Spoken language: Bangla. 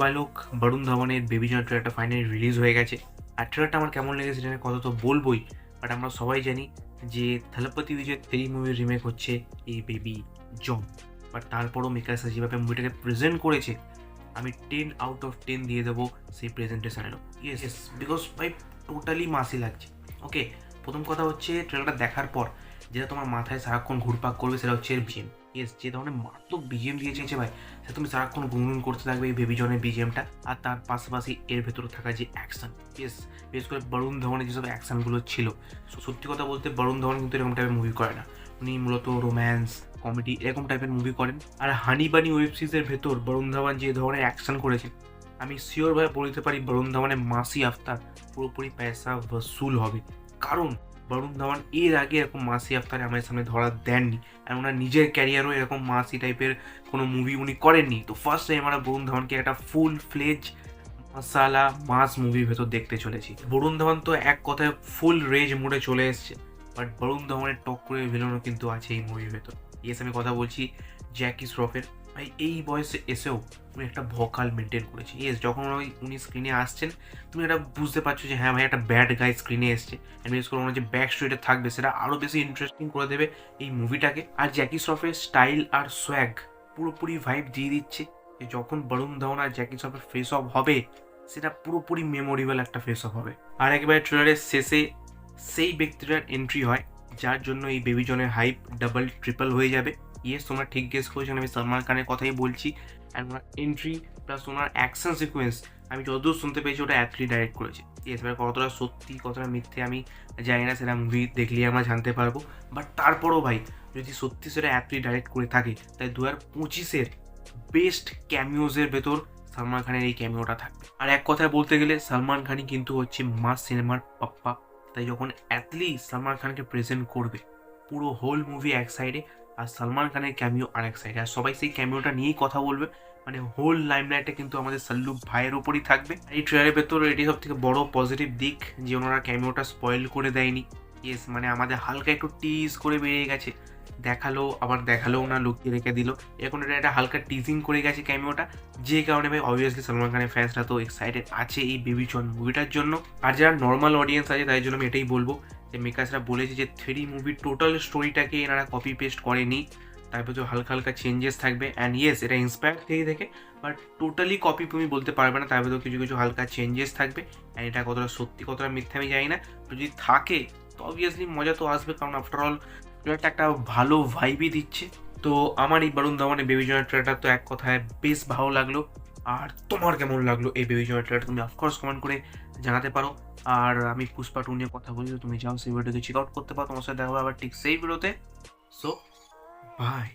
বালক, বরুণ ধাওয়ানের বেবি জন ট্রেলারটা ফাইনালি রিলিজ হয়ে গেছে। আর ট্রেলারটা আমার কেমন লেগেছে সেটা কথা তো বলবোই বাট আমরা সবাই জানি যে থালাপতি বিজয় থ্রি মুভির রিমেক হচ্ছে এই বেবি জন বাট তারপরও মেকার্স যেভাবে মুভিটাকে প্রেজেন্ট করেছে, আমি টেন আউট অফ টেন দিয়ে দেবো সেই প্রেজেন্টেশনেরও ইয়েস ইয়েস বিকজ ভাই টোটালি মাসি লাগছে। ওকে প্রথম কথা হচ্ছে ট্রেলারটা দেখার পর, যেটা তোমার মাথায় সারাক্ষণ ঘুরপাক করবে সেটা হচ্ছে এর বিজিএম ইয়েস যে ধরনের মারাত্মক বিজিএম দিয়ে চেয়েছে ভাই। সেটা তুমি সারাক্ষণ গুনগুন করতে থাকবে এই বেবি জনের বিজিএমটা আর তার পাশাপাশি এর ভেতরে থাকা যে অ্যাকশন ইয়েস বিশেষ করে বরুণ ধবনের যেসব অ্যাকশনগুলো ছিল। সত্যি কথা বলতে বরুণ ধবন কিন্তু এরকম টাইপের মুভি করে না। উনি মূলত রোম্যান্স কমেডি এরকম টাইপের মুভি করেন। আর হানি বানি ওয়েব সিরিজের ভেতর বরুণ ধাওয়ান যে ধরনের অ্যাকশন করেছেন আমি শিওরভাবে বলতে পারি বরুণ ধাওয়ানের মাসি আফতার পুরোপুরি পয়সা ওসুল হবে। কারণ বরুণ ধাওয়ান এর আগে এরকম মাসি আফতারে আমাদের সামনে ধরা দেননি। আর ওনার নিজের ক্যারিয়ারও এরকম মাসি টাইপের কোনো মুভি উনি করেননি। তো ফার্স্ট টাইম আমরা বরুণ ধাওয়ানকে একটা ফুল ফ্লেজ মশালা মাস মুভির ভেতর দেখতে চলেছি। বরুণ ধাওয়ান তো এক কথায় ফুল রেজ মুডে চলে এসছে। বাট বরুণ ধাওয়ানের টক করে ভিলেনও কিন্তু আছে এই মুভির ভেতর। ইয়েস আমি কথা বলছি জ্যাকি শ্রফের ভাই এই বয়সে এসেও উনি একটা ভকাল মেনটেন করেছে। ইয়েস যখন ওই উনি স্ক্রিনে আসছেন, তুমি এটা বুঝতে পারছ যে হ্যাঁ ভাই, একটা ব্যাড গাই স্ক্রিনে এসছে। অ্যান্ড বিশেষ করে ওনার যে ব্যাক স্টোরিটা থাকবে, সেটা আরও বেশি ইন্টারেস্টিং করে দেবে এই মুভিটাকে আর জ্যাকি শ্রফের স্টাইল আর সোয়াগ পুরোপুরি ভাইব দিয়ে দিচ্ছে যে, যখন বরুণ ধাওয়ান আর জ্যাকি শ্রফের ফেস অফ হবে, সেটা পুরোপুরি মেমোরেবল একটা ফেস অফ হবে। আর একেবারে ট্রেলারের শেষে সেই ব্যক্তিটার এন্ট্রি হয়, যার জন্য এই বেবিজনের হাইপ ডাবল ট্রিপল হয়ে যাবে। ইয়েস তোমরা ঠিক গেস করেছেন আমি সলমান খানের কথাই বলছি। অ্যান্ড ওনার এন্ট্রি প্লাস ওনার অ্যাকশন সিকোয়েন্স আমি যতদূর শুনতে পেয়েছি, ওটা অ্যাথলি ডাইরেক্ট করেছে। ইয়েস এবার কতটা সত্যি, কতটা মিথ্যে, আমি জানি না, সেটা মুভি দেখলেই আমরা জানতে পারব। বাট তারপরও ভাই, যদি সত্যি সেটা অ্যাথলি ডাইরেক্ট করে থাকে তাই দু হাজার পঁচিশের বেস্ট ক্যামিওজের ভেতর সালমান খানের এই ক্যামিওটা থাকবে। আর এক কথায় বলতে গেলে, সালমান খানই কিন্তু হচ্ছে মাস সিনেমার পাপ্পা তাই যখন অ্যাথলি সালমান খানকে প্রেজেন্ট করবে, পুরো হোল মুভি এক সাইডে আর সালমান খানের ক্যামিও আর এক সাইডে আর সবাই সেই ক্যামিওটা নিয়েই কথা বলবে। মানে হোল লাইমলাইটটা কিন্তু আমাদের সল্লু ভাইয়ের ওপরই থাকবে। এই ট্রেলারের ভেতর এটি সব থেকে বড় পজিটিভ দিক যে ওনারা ক্যামিওটা স্পয়েল করে দেয়নি। ইয়েস মানে আমাদের হালকা একটু টিজ করে বেরিয়ে গেছে। দেখাল, আবার দেখাল না, লুকিয়ে রেখে দিল। এখন এটা একটা হালকা টিজিং করে গেছে ক্যামিওটা যে কারণে ভাই অবভিয়াসলি সলমান খানের ফ্যান্সরা তো এক্সাইটেড আছে এই বেবি জন মুভিটার জন্য। আর যারা নর্মাল অডিয়েন্স আছে তাই জন্য আমি এটাই বলব যে মেকার্সরা বলেছে যে থ্রি মুভির টোটাল স্টোরিটাকে এনারা কপি পেস্ট করেনি। তারপর তো হালকা হালকা চেঞ্জেস থাকবে। অ্যান্ড ইয়েস এটা ইন্সপায়ার থেকে থেকে বাট টোটালি কপি তুমি বলতে পারবে না। তারপর তো কিছু কিছু হালকা চেঞ্জেস থাকবে। অ্যান্ড এটা কতটা সত্যি, কতটা মিথ্যে আমি জানি না। যদি থাকে, তো অবভিয়াসলি মজা তো আসবে। কারণ আফটার অল ট্রেলারটা একটা ভালো ভাইবই দিচ্ছে। তো আমার এই বরুণ ধাওয়ানের বেবি জনের ট্রেলারটা তো এক কথায় বেশ ভালো লাগল। আর তোমার কেমন লাগল এই বেবি জয় ট্রেলার তুমি অফকোর্স কমেন্ট করে জানাতে পারো। আর আমি পুষ্পা টু নিয়ে কথা বলি তুমি যাও সেই ভিডিওতে চেক আউট করতে পারো। তোমার সাথে দেখা হবে আবার ঠিক সেই ভিডিওতে সো বাই